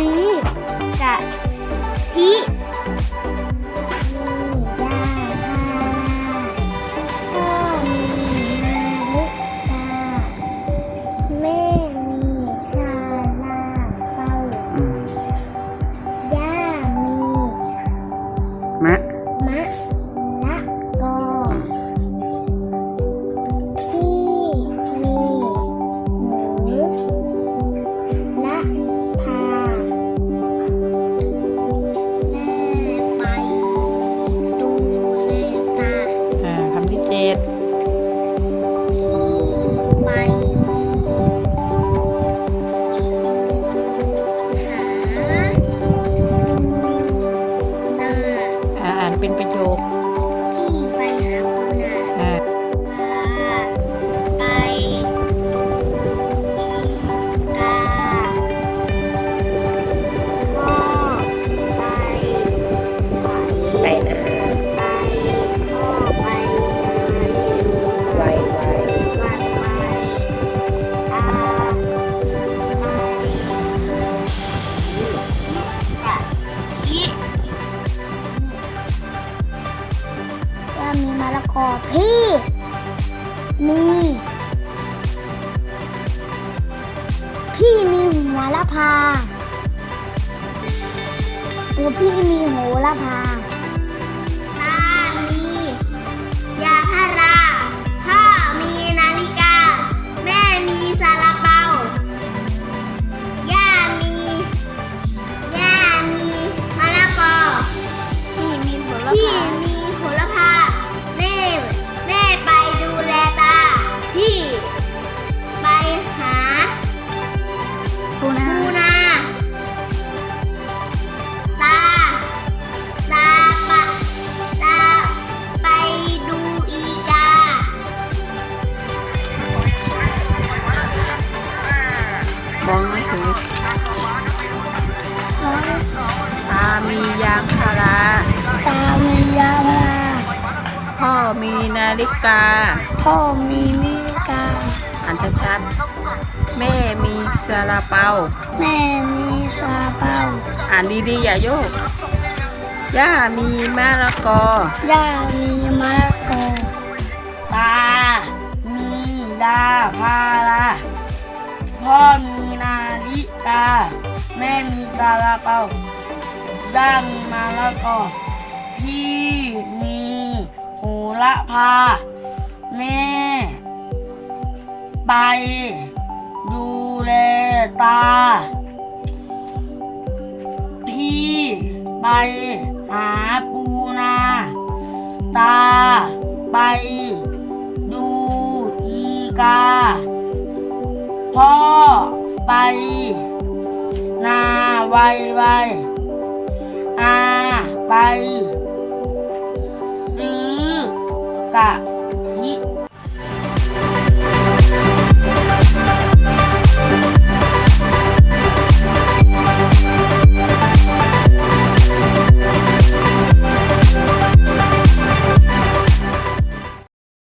ซื้กะทิ พี่ มีพี่มีหัวละพาตัวพี่มีหัวละพาางพาราตามียาพาพ่อมีนาฬิกา พ่อมีมิกาอ่านชัดๆแม่มีซาลาเปา แม่มีซาเปา อ่านดีๆอย่าโยก ย่ามีมะละกอ ย่ามีมะละกอ ตา มียาพาราพ่อมีนาฬิกา แม่มีซาลาเปา ย่ามีมะละกอพี่มีหูละพา แม่ ไป ดูแลตา พี่ไปหาปูนา ตา ไป ดูอีกา พ่อไป นาไวไว ไป ซื้อกะ